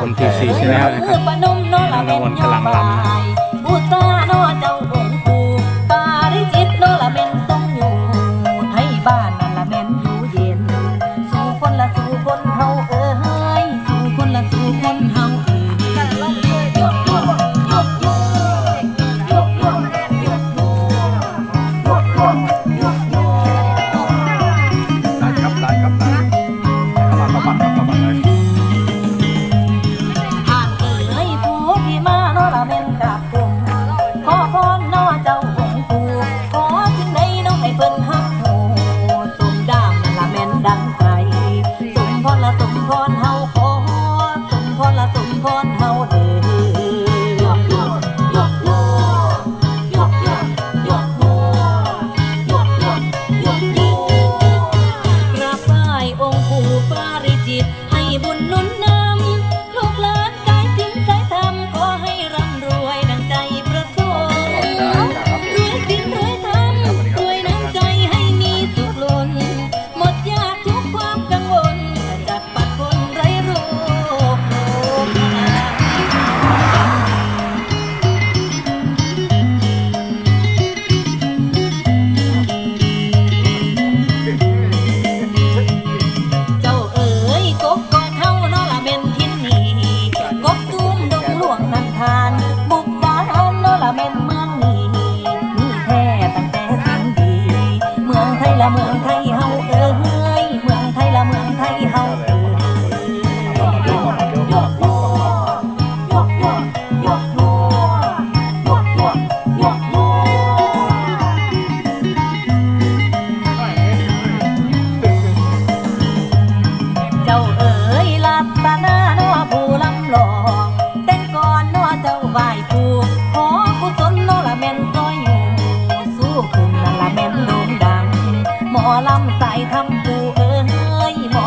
คนที่สี่ใช่ไหมครับ รางวลกำลังลำล้า 哦好。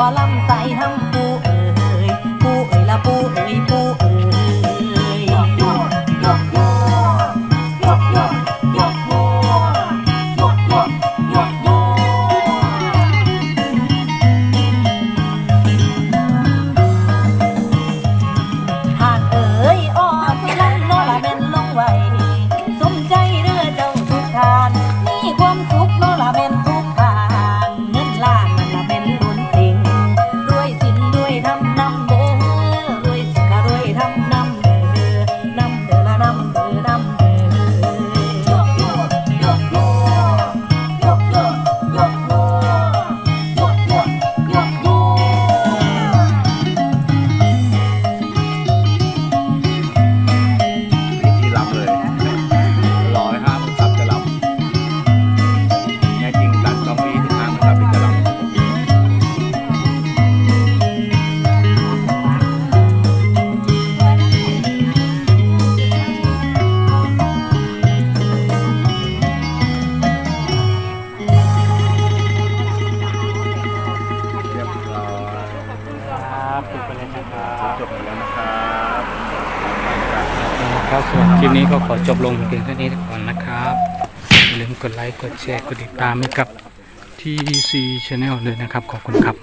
อลำใส่ทำปูเอ๋ยปูเอ๋ยละปูเอ๋ยปูเอ๋ยยกยกยกยกยกยกยกยกยกยกยกท่านเอ๋ยอ้อสุณลันนอละเม่นลงไวับจบไปเลยนะครับจบไปแล้วนะครับครับส่วนคลิปนี้ก็ขอจบลงเพียงเท่านี้ก่อนนะครับอย่าลืมกดไลค์กดแชร์กดติดตามให้กับ TDC Channel เลยนะครับ ขอบคุณครับ